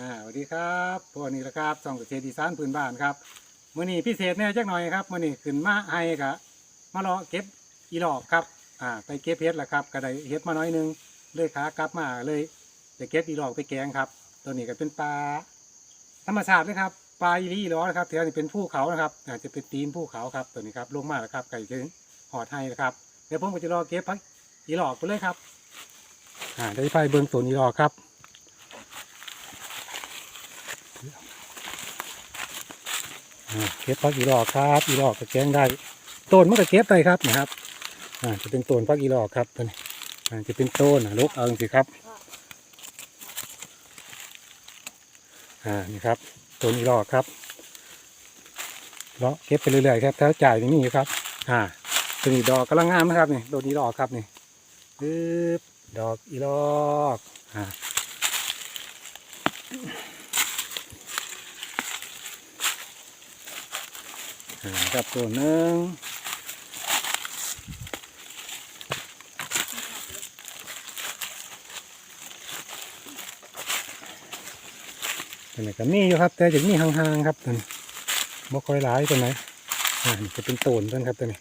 อ่าสวัสดีครับพวกนี้แหละครับส่องเกษตรอีสานพื้นบ้านครับมื้อนี้พิเศษแน่จักหน่อยครับมื้อนี้ขึ้นมาให้กะมาเลาะเก็บอีหลอกครับอ่าไปเก็บเห็ดละครับก็ได้เห็ดมาน้อยนึงเลยขากลับมาเลยจะเก็บอีหลอกไปแกงครับ ตัวนี้ก็เป็นปลาธรรมชาตินะครับปลาอีหลีอีหลอนะครับแถวนี้เป็นภูเขานะครับอาจจะเป็นตีนภูเขาครับตัวนี้ครับลงมาแล้วครับไก่ถึงหอดให้นะครับเดี๋ยวผมก็จะรอเก็บพักอีหลอกไปเลยครับอ่าได้ไปเบิ่งตัวอีหลอกครับ อ่า เก็บพักอีหลอกครับอีหลอกก็แกงได้ต้นมันก็เก็บได้ครับนะครับจะเป็นต้นพักอีหลอกครับตัวนี้จะเป็นต้นลูกเอาสิครับอ่านี่ครับต้นอีหลอกครับเลาะเก็บไปเรื่อยๆครับแถวจ่ายนี่ครับ อ่าตัวนี้ดอกกำลังงามนะครับนี่ต้นอีหลอกครับนี่ปึ๊บดอกอีหลอกอ่า ครับตัวหนึ่งตัวนี้ก็มีอยู่ครับแต่จะมีห่างๆครับตัวนี้บ่ค่อยหลายตัวไหนอ่าจะเป็นโตนเพิ่นครับตัวนี้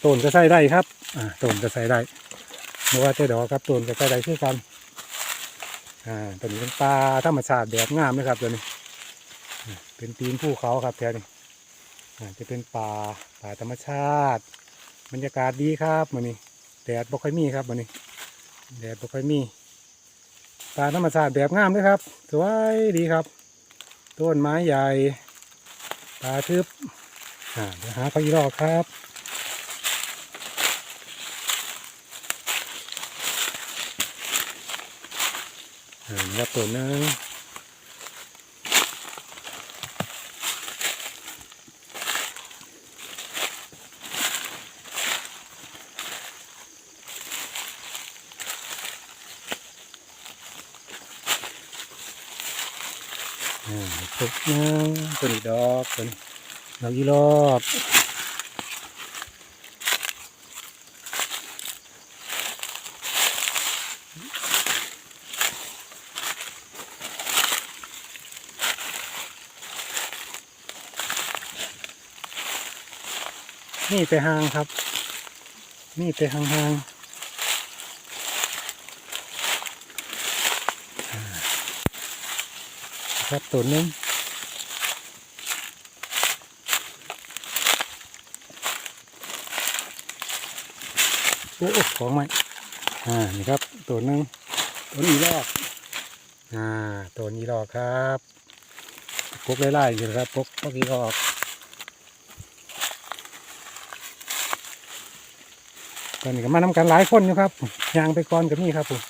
โตนก็ใส่ได้ครับอ่าโตนก็ใส่ได้ไม่ว่าจะดอกครับโตนก็ใส่ได้คือกันอ่าตัวนี้เป็นปลาธรรมชาติแบบงามเลยครับตัวนี้ เป็นตีนภูเขาครับแถวนี้ จะเป็นป่าป่าธรรมชาติ บรรยากาศดีครับมื้อนี้แดดบ่ค่อยมีครับมื้อนี้แดดบ่ค่อยมีป่าธรรมชาติแบบงามเลยครับ สวยดีครับ ต้นไม้ใหญ่ป่าทึบอ่าเดี๋ยวหาพักอีรอกครับอ่านี่ครับตัวนึง ตุ๊กนึงตัวนี้ดอกตัวนี้ดอกยี่รอบนี่ไปห่างครับ นี่ไปห่างๆอ่า ครับตัวนึงโอ้โอ้ของใหม่อ่า นี่ครับ ตัวนึงตัวนี้ลอกอ่า ตัวนี้ลอกครับพกไล่ๆอยู่นะครับพกพกนี้ลอกตอนนี้ก็มานำกันหลายคนอยู่ครับ ยางไปก่อนกับนี่ครับผม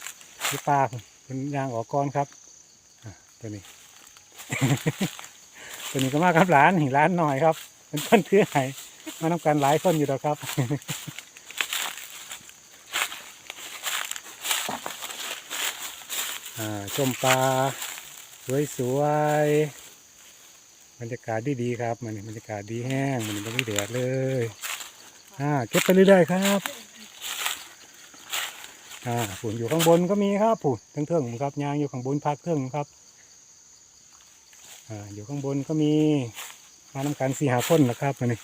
ที่ปลาผมเป็นยางออกก่อนครับอ่าตัวนี้ ตัวนี้ก็มาครับร้านหิร้านหน่อยครับเป็นคนถือให้มานำกันหลายคนอยู่แล้วครับชมปลาสวยๆบรรยากาศดีๆครับมันบรรยากาศดีแห้งมันไม่ได้แดดเลยอ่าเก็บไปเรื่อยๆครับอ่าผุ่นอยู่ข้างบนก็มีครับผุ่นทั้งเทิงๆครับยางอยู่ข้างบนพักเครื่องครับ อ่าอยู่ข้างบนก็มีมาทำการสี่หาคนนะครับมันนี่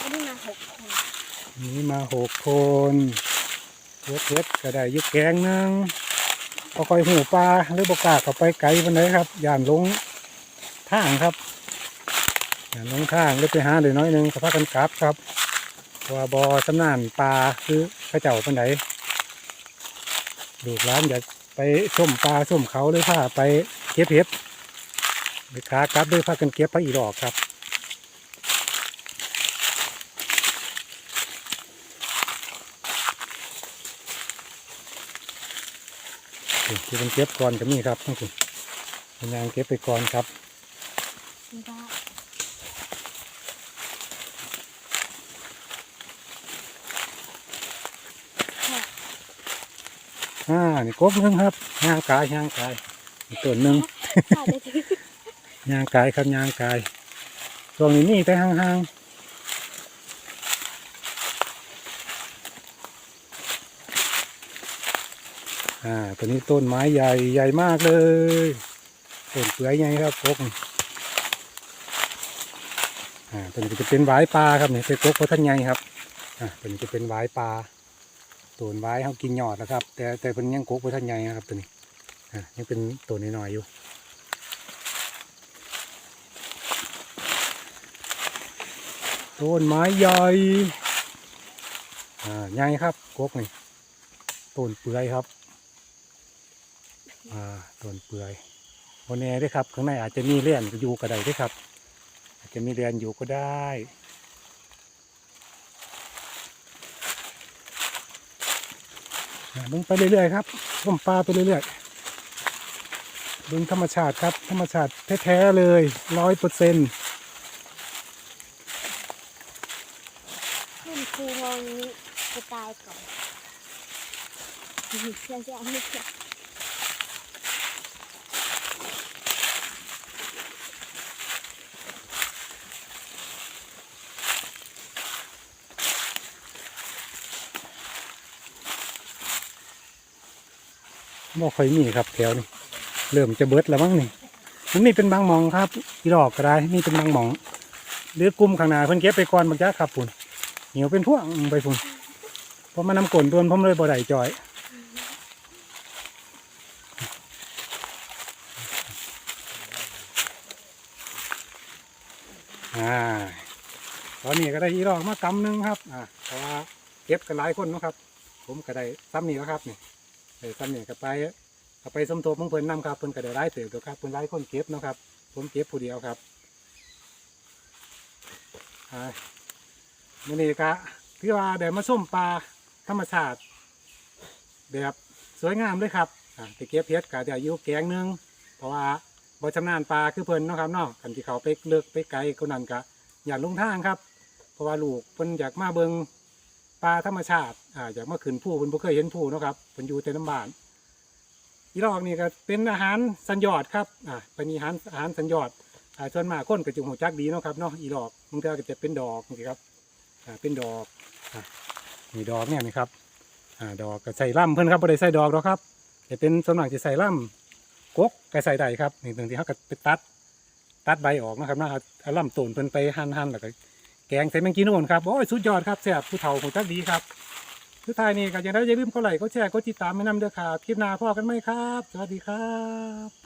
อันนี้มาหกคนมีมาหกคนเวทเวทก็ได้ยุกแกงนึงพอคอยหูปลาหรือบกล้าเข้าไปไกลวันไหนครับย่านลงทางครับย่านลงทางหรือไปหาเดี๋ยน้อยนึงก็พกันกลับครับเพราะว่าบอสำนานปลาคือพระเจ้าปันไหน ลูกร้านอยากไปชมปลาชมเขาเลยพาไปเก็บเห็ดไปขากลับด้วยพากันเก็บพระอีดอกครับที่เป็นเก็บก่อนก็มีครับทั้งคุณเป็นยางเก็บไปก่อนครับ นี่ก็ อ่านี่กบหนึงครับยางกายยางกายอีกตัวหนึ่งขาดได้ถือยางกายครับยางกายช่วงนี้นี่แต่ห่างๆอ่าตัวนี้ต้นไม้ใหญ่ใหญ่มากเลยต้นเปื่อยใหญ่ครับกกนี่อ่าตัวนี้ก็จะเป็นหวายปลาครับนี่เป็นกกพระท่านใหญ่ครับอ่าตัวนี้จะเป็นหวายปลา ต้นหวายเขากินยอดนะครับ แต่แต่เป็นยังกกพระท่านใหญ่นะครับตัวนี้อ่ายังเป็นตัวน้อยๆอยู่ต้นไม้ใหญ่อ่าใหญ่ครับกกนี่ต้นเปื่อยครับอ่าต้นเปื่อยโมแน่ด้วยครับข้างในอาจจะมีเลียนอยู่ก็ได้ด้วยครับ อาจจะมีเลียนอยู่ก็ได้อ่า เบิ่งไปเรื่อยๆครับต้มปลาไปเรื่อยๆเบิ่งธรรมชาติครับ ธรรมชาติแท้ๆเลยร้อยเปอร์เซ็นต์คุณครูงงนี้จะตายก่อนเชื่อเชื่อไม่เชื่อ บ่ค่อยมีครับแถวนี้เริ่มจะเบิดแล้วมั้งนี่มันมีเป็นบางมองครับอีดอกก็ได้มีเป็นบางมองหรือกลุ่มข้างหน้าเพิ่นเก็บไปก่อนบางจ้าครับปุ่นเหนียวเป็นพวกไปปุ่นเพราะมันนำกลนตัวผมเลยบ่ได้จอยอ่าตอนนี้ก็ได้อีดอกมากำหนึงครับ อ่าเพราะว่าเก็บกันหลายคนนะครับ ผมก็ได้ซ้ำนี่แล้วครับนี่ เออตำเนี่ยก็ไปก็ไปสมทบของเพิ่นนำครับเพิ่นก็ได้รายเติบตัวครับเพิ่นร้ายคนเก็บเนาะครับ ผมเก็บผู้เดียวครับอ่ามื้อนี้ก็คือว่าได้มาส้มปลาธรรมชาติแบบสวยงามเลยครับอ่าไปเก็บเพชรก็ได้อยู่แกงนึงเพราะว่าบ่ชำนาญปลาคือเพิ่นเนาะครับเนาะกันที่เขาไปเลิกไปไกลคนนั้นก็อย่ากลงทางครับ เพราะว่าลูกเพิ่นอยากมาเบิง ปลาธรรมชาติอ่าอยากมาขึ้นผู้เพิ่นบ่เคยเห็นผู้เนาะครับเพิ่นอยู่แต่น้ำบานอีรอกนี่ก็เป็นอาหารสัญญอดครับอ่าเป็นอาหารอาหารสัญญอดอ่าส่วนมากคนก็จะหูจักดีเนาะครับเนาะอีรอกบางทีก็จะเป็นดอกนี่ครับอ่าเป็นดอกอ่านี่ดอกเนี่ยนี่ครับอ่าดอกก็ใส่ล่ำเพิ่นครับบ่ได้ใส่ดอกหรอกครับจะเป็นส่วนมากจะใส่ล่ำกกก็ใส่ได้ครับนี่ตรงที่เขาก็ไปตัดตัดใบออกนะครับนะเอาเอาล่ำต้นเพิ่นไปหั่นๆแล้วก็ แกงใส่แมงกีนูนครับโอ้ยสุดยอดครับแซ่บผู้เฒ่าหูจักดีครับทุกท่ายนี้ก็ยังได้อย่าลืมกดไลค์กดแชร์กดติดตามแนะนำเด้อครับคลิปหน้าพ่อกันไหมครับ สวัสดีครับ